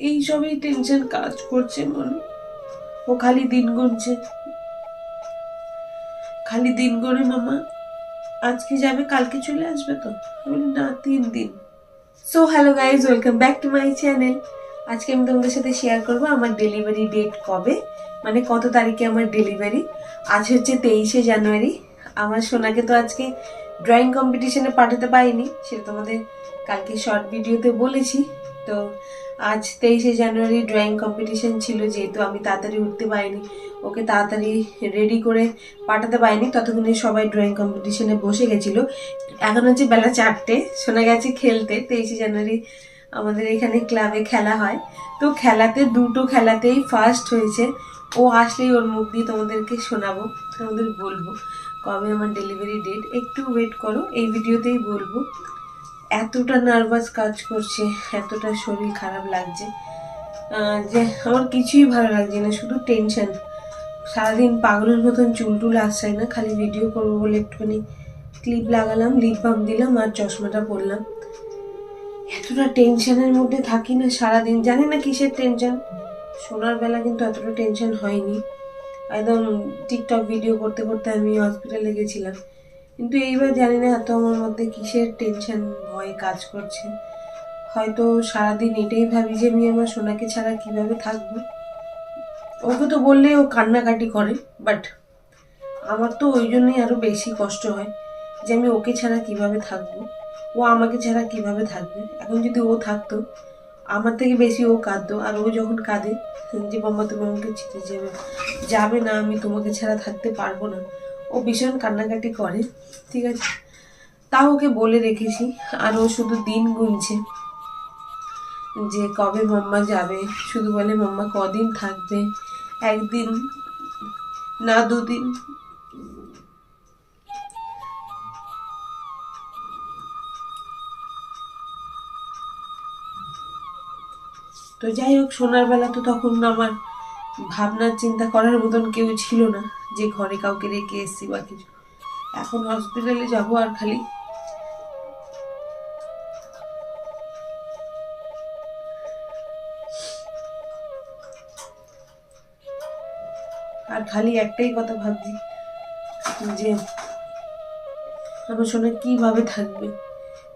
এইসবই টেনশন কাজ করছে মনে। ও খালি দিন গুনছে। খালি দিন গড়ে মামা, আজকে যাবে, কালকে চলে আসবে তো। আমি না, তিন দিন। So hello guys welcome back to my channel আজকে আমি তোমাদের সাথে শেয়ার করব আমার ডেলিভারি ডেট কবে মানে কত তারিখে আমার ডেলিভারি আজ হচ্ছে তেইশে জানুয়ারি। আমার সোনাকে তো আজকে ড্রয়িং কম্পিটিশনে পাঠাতে পারিনি, সেটা তোমাদের কালকে শর্ট ভিডিওতে বলেছি। তো আজ তেইশে জানুয়ারি ড্রয়িং কম্পিটিশন ছিল যেহেতু আমি তাড়াতাড়ি উঠতে পারিনি। ওকে তাড়াতাড়ি রেডি করে পাঠাতে পারিনি। ততক্ষণে সবাই ড্রয়িং কম্পিটিশনে বসে গেছিল। এখন হচ্ছে বেলা চারটে, শোনা গেছে খেলতে। তেইশে জানুয়ারি আমাদের এখানে ক্লাবে খেলা হয়। তো খেলাতে, দুটো খেলাতেই ফার্স্ট হয়েছে। ও আসলেই ওর মুখ দিয়ে তোমাদেরকে শোনাবো, তোমাদের বলব। কবে আমার ডেলিভারি ডেট একটু ওয়েট করো, এই ভিডিওতেই বলব। এতটা নার্ভাস কাজ করছে, এতটা শরীর খারাপ লাগছে। যে আমার কিছুই ভালো লাগছে না, শুধু টেনশন সারাদিন পাগলের মতন চুল টুল আসছে না, খালি ভিডিও করব বলে একটুখানি ক্লিপ লাগালাম লিপ বাম দিলাম আর চশমাটা পরলাম। এতটা টেনশনের মধ্যে থাকি না সারাদিন, জানি না কিসের টেনশন শোনার বেলা কিন্তু এতটা টেনশন হয়নি। একদম টিকটক ভিডিও করতে করতে আমি হসপিটালে গেছিলাম। কিন্তু এইবার জানি না এত আমার মধ্যে কিসের টেনশন ভয় কাজ করছে। হয়তো সারাদিন এটাই ভাবি যে আমি আমার সোনাকে ছাড়া কীভাবে থাকব। ওকে তো বললে ও কান্নাকাটি করে বাট আমার তো ওই জন্যই আরও বেশি কষ্ট হয় যে আমি ওকে ছাড়া কীভাবে থাকব। ও আমাকে ছাড়া কীভাবে থাকবে? এখন যদি ও থাকতো, আমার থেকে বেশি ও কাঁদতো। আর ও যখন কাঁদে, যে মাম্মা তুমি আমাকে ছেড়ে যাবে যাবে না, আমি তোমাকে ছাড়া থাকতে পারব না। ও ভীষণ কান্নাকাটি করে, ঠিক আছে? তাও ওকে বলে রেখেছি, আর ও শুধু দিন গুনছে যে কবে মাম্মা যাবে, শুধু বলে, মাম্মা, কদিন থাকবে? একদিন না, দুদিন? তো যাই হোক, সোনার বেলা তো তখন আমার ভাবনার চিন্তা করার মতন কেউ ছিল না। যে ঘরে কাউকে রেখে এসছি বা কিছু। এখন হসপিটালে যাব আর খালি। আর খালি একটাই কথা ভাবছি যে, আমার সোনা কীভাবে থাকবে?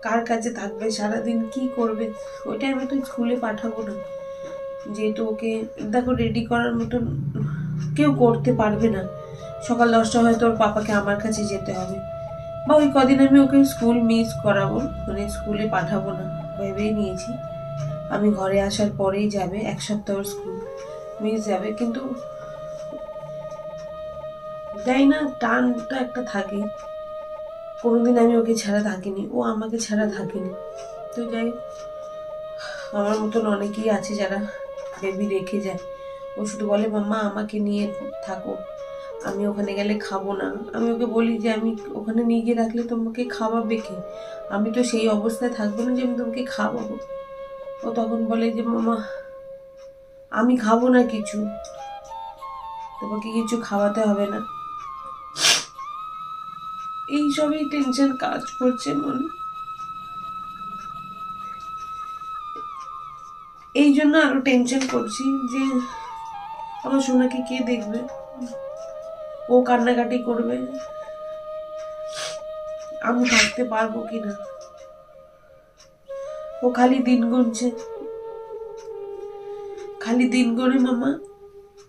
কার কাছে থাকবে? সারাদিন কি করবে? ওইটা আমি তো স্কুলে পাঠাবো না। যেহেতু ওকে, দেখো রেডি করার মতন কেউ করতে পারবে না। সকাল দশটা হয়তো ওর পাপাকে আমার কাছে যেতে হবে। বা ওই কদিন আমি ওকে স্কুল মিস করাবো মানে স্কুলে পাঠাবো না, ভেবেই নিয়েছি। আমি ঘরে আসার পরেই যাবে, এক সপ্তাহ স্কুল মিস যাবে, কিন্তু যাই না, টানটা একটা থাকে। কোনোদিন আমি ওকে ছাড়া থাকিনি, ও আমাকে ছাড়া থাকেনি। তো যাই আমার মতন অনেকেই আছে যারা বেবি রেখে যায়। ও শুধু বলে মাম্মা আমাকে নিয়ে থাকো। আমি ওখানে গেলে খাব না। আমি ওকে বলি যে, আমি ওখানে নিয়ে গিয়ে রাখলে তোমাকে খাওয়াবে কে? আমি তো সেই অবস্থায় থাকব না যে, আমি তোমাকে খাওয়াবো। ও তখন বলে যে, মামা, আমি খাব না কিছু। তোমাকে কিছু খাওয়াতে হবে না। এইসবই টেনশন কাজ করছে মনে। এই জন্য আরও টেনশন করছি যে, আমার সোনাকে কে দেখবে? ও কান্নাকাটি করবে? আমি থাকতে পারব কিনা? ও খালি দিন গুনছে। খালি দিন গড়ে মামা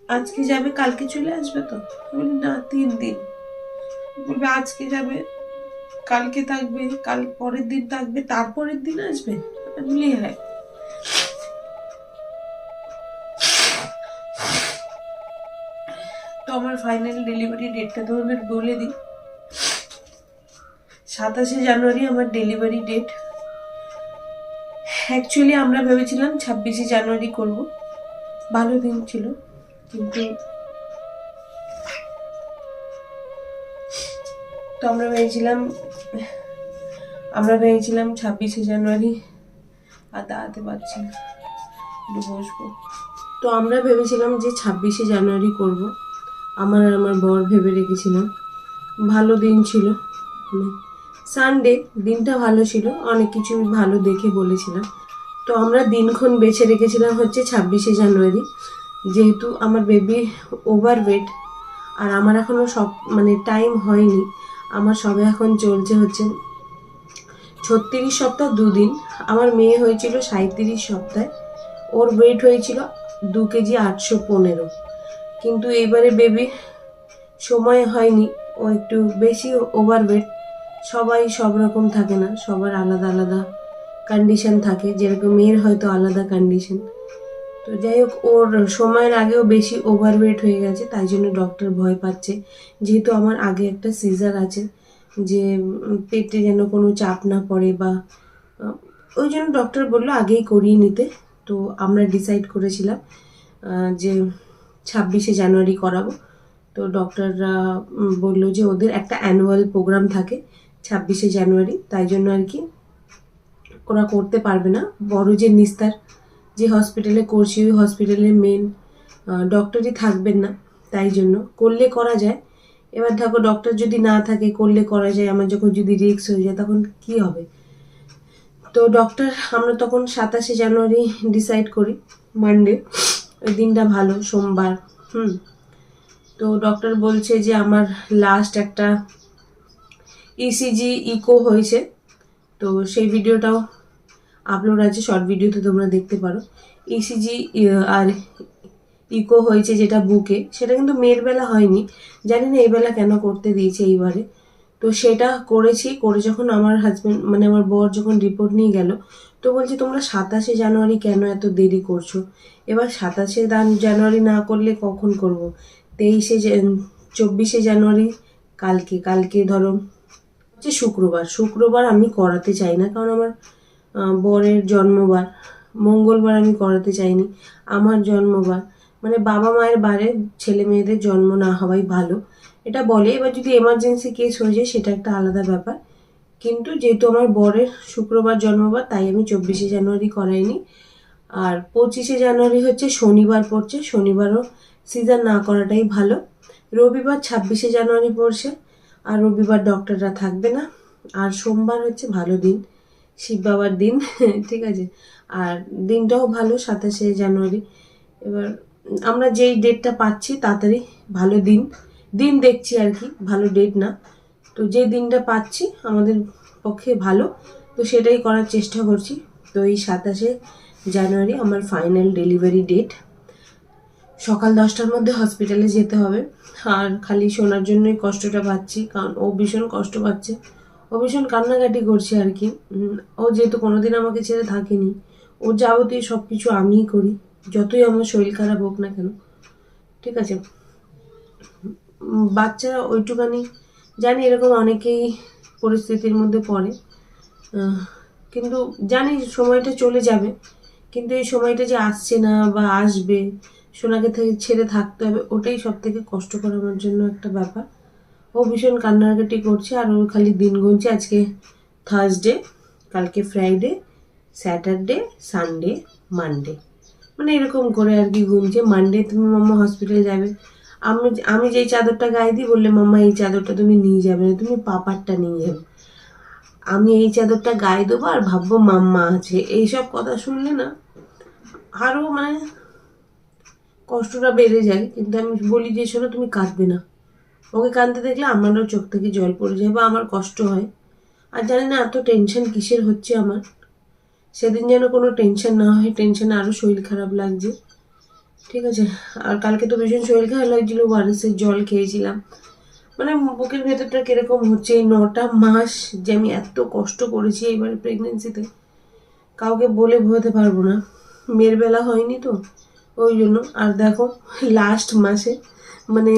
আজকে যাবে কালকে চলে আসবে তো? বলি, না তিন দিন। বলবে আজকে যাবে কালকে থাকবে কাল পরের দিন থাকবে তারপরের দিন আসবে? বলি হ্যাঁ। আমার ফাইনাল ডেলিভারি ডেটটা তোমাদের বলে দিই। সাতাশে জানুয়ারি আমার ডেলিভারি ডেট অ্যাকচুয়ালি আমরা ভেবেছিলাম ছাব্বিশে জানুয়ারি করব। ভালো দিন ছিল, কিন্তু তো আমরা ভেবেছিলাম আমরা ভেবেছিলাম ছাব্বিশে জানুয়ারি আর দাঁড়াতে পারছি না বসবো। তো আমরা ভেবেছিলাম যে ছাব্বিশে জানুয়ারি করব। আমার আর আমার বর ভেবে রেখেছিলাম। ভালো দিন ছিল। সানডে দিনটা ভালো ছিল, অনেক কিছু ভালো দেখে বলেছিলাম। তো আমরা দিনক্ষণ বেছে রেখেছিলাম হচ্ছে ছাব্বিশে জানুয়ারি। যেহেতু আমার বেবি ওভার ওয়েট আর আমার এখনও সব মানে টাইম হয়নি। আমার সবে এখন চলছে হচ্ছে ছত্রিশ সপ্তাহ দুদিন। আমার মেয়ে হয়েছিল সাঁত্রিশ সপ্তাহে। ওর ওয়েট হয়েছিল দু কেজি আটশো পনেরো। কিন্তু এইবারে বেবি সময় হয়নি। ও একটু বেশি ওভার ওয়েট সবাই সব রকম থাকে না, সবার আলাদা আলাদা কন্ডিশন থাকে। যেরকম মেয়ের হয়তো আলাদা কন্ডিশন তো যাই হোক, ওর সময়ের আগেও বেশি ওভারওয়েট হয়ে গেছে, তাই জন্য ডক্টর ভয় পাচ্ছে। যেহেতু আমার আগে একটা সিজার আছে, যে পেটে যেন কোনো চাপ না পড়ে বা ওই জন্য ডক্টর বলল আগেই করিয়ে নিতে। তো আমরা ডিসাইড করেছিলাম যে ছাব্বিশে জানুয়ারি করাবো। তো ডক্টররা বলল যে ওদের একটা অ্যানুয়াল প্রোগ্রাম থাকে ছাব্বিশে জানুয়ারি, তাই জন্য আর কি ওরা করতে পারবে না। বড় যে নিস্তার, যে হসপিটালে করছি, ওই হসপিটালের মেন ডক্টরই থাকবেন না, তাই জন্য। করলে করা যায়। এবার দেখো ডক্টর যদি না থাকে, করলে করা যায়। আমার যখন যদি রিস্ক হয়ে যায়, তখন কি হবে? তো ডক্টর আমরা তখন সাতাশে জানুয়ারি ডিসাইড করি মানডে ওই দিনটা ভালো, সোমবার, হুম। তো ডক্টর বলছে যে আমার লাস্ট একটা ইসিজি ইকো হয়েছে। তো সেই ভিডিওটাও আপলোড আছে শর্ট ভিডিওতে তোমরা দেখতে পারো। ইসিজি আর ইকো হয়েছে যেটা বুকে সেটা কিন্তু মেয়ের বেলা হয়নি। জানি না এই বেলা কেন করতে দিয়েছে এইবারে। তো সেটা করেছি, করে যখন আমার হাজব্যান্ড মানে আমার বর যখন রিপোর্ট নিয়ে গেল তো বলছে, তোমরা সাতাশে জানুয়ারি কেন এত দেরি করছ? এবার সাতাশে জানুয়ারি না করলে কখন করব? তেইশে চব্বিশে জানুয়ারি কালকে কালকে ধরো। হচ্ছে শুক্রবার শুক্রবার আমি করাতে চাই না, কারণ আমার বরের জন্মবার। মঙ্গলবার আমি করাতে চাইনি, আমার জন্মবার। মানে বাবা মায়ের বারে ছেলে মেয়েদের জন্ম না হওয়াই ভালো। এটা বলে, এবার যদি এমার্জেন্সি কেস হয়ে যায়, সেটা একটা আলাদা ব্যাপার। কিন্তু যেহেতু আমার বরের শুক্রবার জন্মবার, তাই আমি চব্বিশে জানুয়ারি করাইনি। আর পঁচিশে জানুয়ারি হচ্ছে শনিবার পড়ছে, শনিবারও সিজন না করাটাই ভালো। রবিবার ছাব্বিশে জানুয়ারি পড়ছে, আর রবিবার ডক্টররা থাকবে না। আর সোমবার হচ্ছে ভালো দিন, শিব বাবার দিন, ঠিক আছে? আর দিনটাও ভালো, সাতাশে জানুয়ারি। এবার আমরা যেই ডেটটা পাচ্ছি, তাড়াতাড়ি ভালো দিন দিন দেখছি আর কি, ভালো ডেট না। তো যে দিনটা পাচ্ছি আমাদের পক্ষে ভালো, তো সেটাই করার চেষ্টা করছি। তো এই সাতাশে জানুয়ারি আমার ফাইনাল ডেলিভারি ডেট সকাল দশটার মধ্যে হসপিটালে যেতে হবে। আর খালি শোনার জন্যই কষ্টটা পাচ্ছি, কারণ ও ভীষণ কষ্ট পাচ্ছে। ও ভীষণ কান্নাকাটি করছে আর কি। ও যেহেতু কোনোদিন আমাকে ছেড়ে থাকেনি, ও যাবতীয় সব কিছু আমিই করি। যতই আমার শরীর খারাপ হোক না কেন। ঠিক আছে? বাচ্চারা ওইটুকানি জানি এরকম অনেকেই পরিস্থিতির মধ্যে পড়ে। কিন্তু জানি সময়টা চলে যাবে। কিন্তু এই সময়টা যে আসছে না বা আসবে, সোনাকে থেকে ছেড়ে থাকতে হবে, ওটাই সব থেকে কষ্টকর আমার জন্য একটা ব্যাপার। ও ভীষণ কান্নাকাটি করছে আর ও খালি দিন গুনছে। আজকে থার্সডে কালকে ফ্রাইডে স্যাটারডে সানডে মানডে মানে এরকম করে আর কি গুনছে। মানডে তুমি মাম্মা হসপিটালে যাবে। আমি আমি যেই চাদরটা গায়ে দিই, বললে, মাম্মা, এই চাদরটা তুমি নিয়ে যাবে না, তুমি পাপারটা নিয়ে যাবে। আমি এই চাদরটা গায়ে দেবো আর ভাববো মাম্মা আছে। এইসব কথা শুনলে না আরও মানে কষ্টটা বেড়ে যায়। কিন্তু আমি বলি যে, শোনো, তুমি কাঁদবে না। ওকে কাঁদতে দেখলে আমারও চোখ থেকে জল পড়ে যায় বা আমার কষ্ট হয়। আর জানি না, এত টেনশন কিসের হচ্ছে আমার? সেদিন যেন কোনো টেনশন না হয়, টেনশনে আরও শরীর খারাপ লাগছে। ঠিক আছে। আর কালকে তো ভীষণ শরীর খারাপ লাগছিল, ওয়ারেসের জল খেয়েছিলাম। মানে বুকের ভেতরটা কীরকম হচ্ছে এই নটা মাস যে আমি এত কষ্ট করেছি এইবারে প্রেগনেন্সিতে কাউকে বলে বোঝাতে পারব না। মেয়ের বেলা হয়নি তো, ওই জন্য। আর দেখো লাস্ট মাসে মানে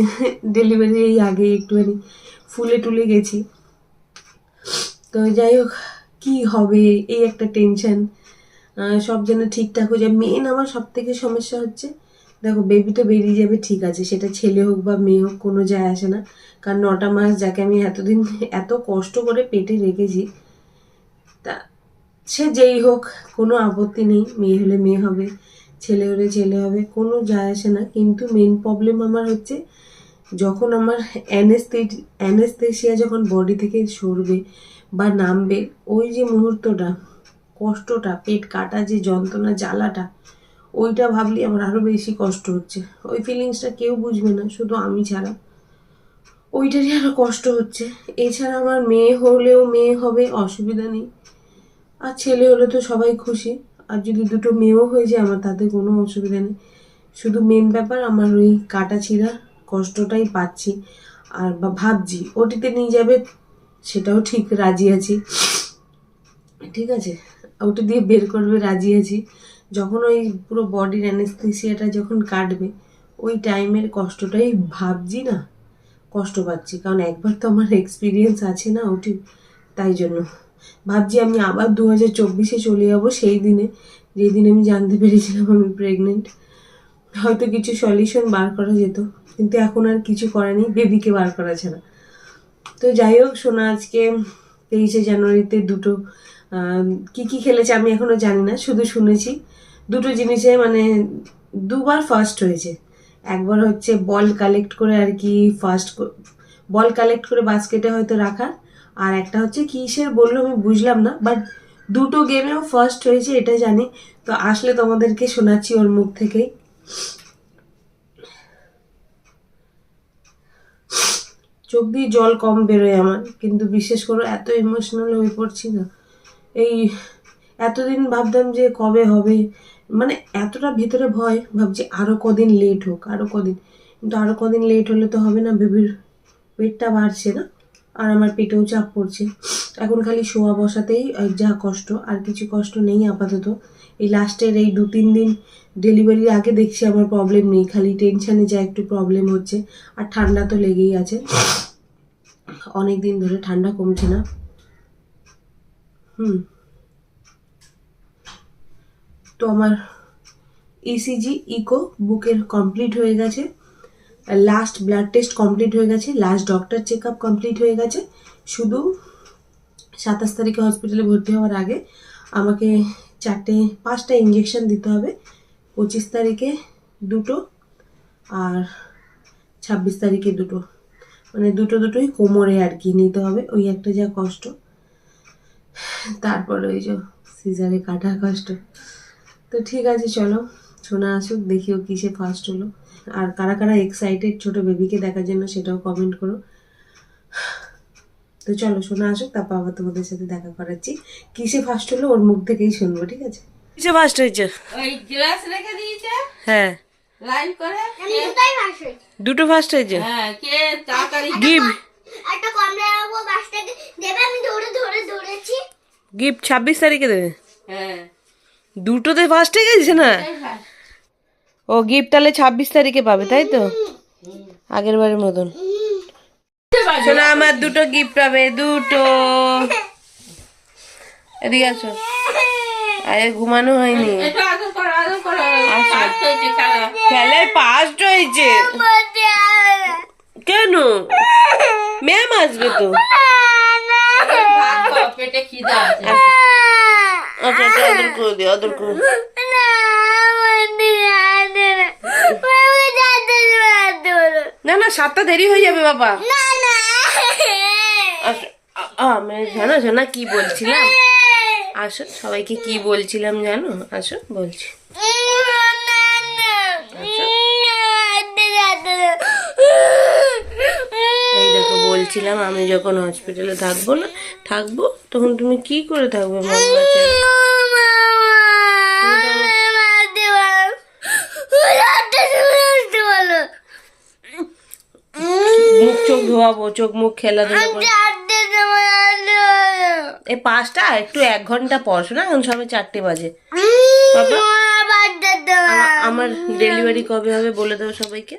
ডেলিভারি এই আগে একটুখানি ফুলে টুলে গেছি। তো যাই হোক, কী হবে এই একটা টেনশন সব যেন ঠিকঠাক হয়ে যায়। মেন আমার সব থেকে সমস্যা হচ্ছে দেখো বেবি তো বেরিয়ে যাবে, ঠিক আছে। সেটা ছেলে হোক বা মেয়ে হোক, কোনো যায় আসে না। কারণ নটা মাস যাকে আমি এতদিন এত কষ্ট করে পেটে রেখেছি, তা সে যেই হোক, কোনো আপত্তি নেই। মেয়ে হলে মেয়ে হবে, ছেলে হলে ছেলে হবে, কোনো যায় আসে না। কিন্তু মেন প্রবলেম আমার হচ্ছে, যখন আমার অ্যানেস্থেট অ্যানেস্থেসিয়া যখন বডি থেকে সরবে বা নামবে, ওই যে মুহূর্তটা, কষ্টটা, পেট কাটা যে যন্ত্রণা, জ্বালাটা ওইটা ভাবলে আমার আরও বেশি কষ্ট হচ্ছে। ওই ফিলিংসটা কেউ বুঝবে না, শুধু আমি ছাড়া। ওইটারই আরও কষ্ট হচ্ছে। এছাড়া আমার মেয়ে হলেও মেয়ে হবে, অসুবিধা নেই। আর ছেলে হলে তো সবাই খুশি। আর যদি দুটো মেয়েও হয়ে যায়, আমার তাতে কোনো অসুবিধা নেই। শুধু মেন ব্যাপার আমার ওই কাটা ছিঁড়া কষ্টটাই পাচ্ছি। আর বা ভাবছি, ওটিতে নিয়ে যাবে, সেটাও ঠিক, রাজি আছি। ঠিক আছে? ওটা দিয়ে বের করবে, রাজি আছি। যখন ওই পুরো বডির অ্যানেস্থেসিয়াটা যখন কাটবে, ওই টাইমের কষ্টটাই ভাবছি না, কষ্ট পাচ্ছি। কারণ একবার তো আমার এক্সপিরিয়েন্স আছে না ওটি, তাই জন্য। ভাবছি আমি আবার দু হাজার চব্বিশে চলে যাব সেই দিনে। যেই দিন আমি জানতে পেরেছিলাম আমি প্রেগনেন্ট হয়তো কিছু সলিউশন বার করা যেত, কিন্তু এখন আর কিছু করা নেই বেবিকে বার করা ছাড়া। তো যাই হোক, সোনা, আজকে তেইশে জানুয়ারিতে দুটো কি কি খেলেছে আমি এখনও জানি না, শুধু শুনেছি। দুটো জিনিসে মানে দুবার ফার্স্ট হয়েছে। একবার হচ্ছে বল কালেক্ট করে আর কি ফার্স্ট বল কালেক্ট করে বাস্কেটে হয়তো রাখার, আর একটা হচ্ছে কিসের বলল আমি বুঝলাম না বাট দুটো গেমেও ফার্স্ট হয়েছে, এটা জানি। তো আসলে তোমাদেরকে শোনাচ্ছি ওর মুখ থেকেই। চোখ দিয়ে জল কম বেরোয় আমার, কিন্তু বিশেষ করে এত ইমোশনাল হয়ে পড়ছি না। এই এতদিন ভাবতাম যে কবে হবে মানে এতটা ভেতরে ভয়, ভাবছি আরও কদিন লেট হোক, আরও কদিন। কিন্তু আরও কদিন লেট হলে তো হবে না বেবির পেটটা বাড়ছে না, আর আমার পেটেও চাপ পড়ছে। এখন খালি শোয়া বসাতেই যা কষ্ট, আর কিছু কষ্ট নেই আপাতত। এই লাস্টের এই দু তিন দিন ডেলিভারির আগে দেখছি আমার প্রবলেম নেই, খালি টেনশানে যা একটু প্রবলেম হচ্ছে, আর ঠান্ডা তো লেগেই আছে। অনেক দিন ধরে ঠান্ডা কমছে না। হুম। তো আমার ইসিজি ইকো বুকের কমপ্লিট হয়ে গেছে। লাস্ট ব্লাড টেস্ট কমপ্লিট হয়ে গেছে। Last doctor check up complete হয়ে গেছে। শুধু সাতাশ তারিখে হসপিটালে ভর্তি হওয়ার আগে আমাকে চারটে, পাঁচটা ইঞ্জেকশন দিতে হবে। পঁচিশ তারিখে দুটো আর ছাব্বিশ তারিখে দুটো। মানে দুটো দুটোই কোমরে আর কি নিতে হবে। ওই একটা যা কষ্ট। তারপরে ওই যে সিজারে কাটা কষ্ট। তো ঠিক আছে চলো। শোনা আসুক দেখিও কিসে ফার্স্ট হলো। আর কারা কারা এক্সাইটেড ছোট বেবিকে দেখার জন্য সেটাও কমেন্ট করো। তো চলো শোনা আসুক তারপর আবার তোমাদের সাথে দেখা করাচ্ছি। কিসে ফার্স্ট হলো ওর মুখ থেকেই শুনব ঠিক আছে? কিসে ফার্স্ট হয়েছে? ওই গ্লাস রেখে দিয়েছে। হ্যাঁ। লাইন করে দুটো ফার্স্ট হয়েছে? হ্যাঁ কে তাড়াতাড়ি গিফট একটা কমলা রাখব গাছটাকে দেবে আমি ধরে ধরে ধরেছি গিফট ছাব্বিশ তারিখে দেবে। হ্যাঁ। দুটোতে ফার্স্ট হয়ে গেছে না? ও গিফট তাহলে ছাব্বিশ তারিখে পাবে তাই তো? আগের বারের মতন। শোনা আমার দুটো গিফট পাবে দুটো। এদিকে আসো। আরে ঘুমানো হয়নি। হয়েছে খেলায় ফার্স্ট হয়েছে। কেন? ম্যাম আসবে তো। পেটে খিদা আছে। আচ্ছা আচ্ছা আদর করে দিও আদর করে দিও। না না সাতটা দেরি হয়ে যাবে বাবা। আসো আ- আ- আমি জানো জানা কি বলছিলাম? আসো সবাইকে কি বলছিলাম জানো? আসো বলছি। এই দেখো বলছিলাম আমি যখন হসপিটালে থাকব না থাকব তখন তুমি কি করে থাকবে মাম্মা চোখ ধোয়াবো চোখ মুখ খেলাধুলা করে এই পাঁচটা? একটু এক ঘণ্টা পর শোনা এখন সবে চারটে বাজে। আমার ডেলিভারি কবে হবে বলে দাও সবাইকে।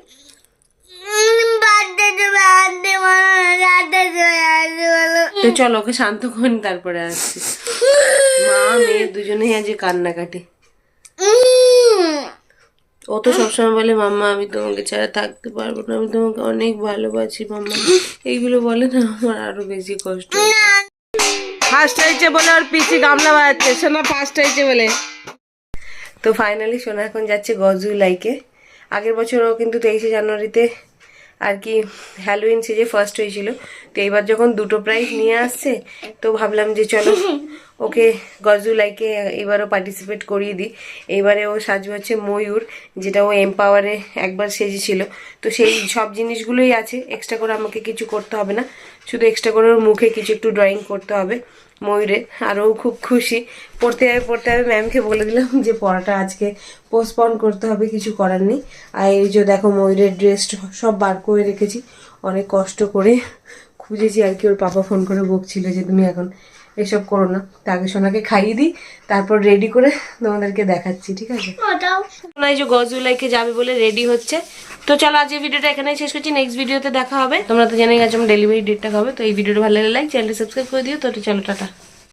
তো চলো ওকে শান্ত করুন তারপরে আসছি। মা মেয়ে দুজনেই আজ কান্নাকাটি। ও তো সবসময় বলে মাম্মা আমি তোমাকে ছাড়া থাকতে পারব না আমি তোমাকে অনেক ভালোবাসি মাম্মা। এইগুলো বলে না আমার আরও বেশি কষ্ট ফার্স্ট হয়েছে বলে আর পিসি গামলা বাজাচ্ছে শোনা ফার্স্ট হয়েছে বলে। তো ফাইনালি সোনা এখন যাচ্ছে গজু লাইকে আগের বছর ও কিন্তু তেইশে জানুয়ারিতে আর কি হ্যালোইন সেজে ফার্স্ট হয়েছিল। তো এইবার যখন দুটো প্রাইজ নিয়ে আসছে তো ভাবলাম যে চলো ওকে গজুলাইকে এবারও পার্টিসিপেট করিয়ে দিই। এবারে ও সাজু হচ্ছে ময়ূর যেটা ও এম্পাওয়ারে একবার সেজেছিল। তো সেই সব জিনিসগুলোই আছে এক্সট্রা করে আমাকে কিছু করতে হবে না। শুধু এক্সট্রা করে ওর মুখে কিছু একটু ড্রয়িং করতে হবে। ময়ূরে। আর ও খুব খুশি। পড়তে হবে পড়তে হবে ম্যামকে বলে দিলাম যে পড়াটা আজকে পোস্টপন করতে হবে কিছু করার নেই। আর এই যে দেখো ময়ূরের ড্রেস সব বার করে রেখেছি। অনেক কষ্ট করে খুঁজেছি আর কি। ওর পাপা ফোন করে বকছিল যে তুমি এখন এসব করো না। তাকে সোনাকে খাইয়ে দিই তারপর রেডি করে তোমাদেরকে দেখাচ্ছি। ঠিক আছে? সোনা যে গজুলাইকে যাবে বলে রেডি হচ্ছে। তো চলো আজকে ভিডিওটা এখানেই শেষ করছি। নেক্সট ভিডিওতে দেখা হবে। তোমরা তো জেনে গেছো আমার ডেলিভারি ডেটটা হবে। তো এই ভিডিওটা ভালো লাগলে লাইক চ্যানেলটা সাবস্ক্রাইব করে দিও। তো চলো, টাটা।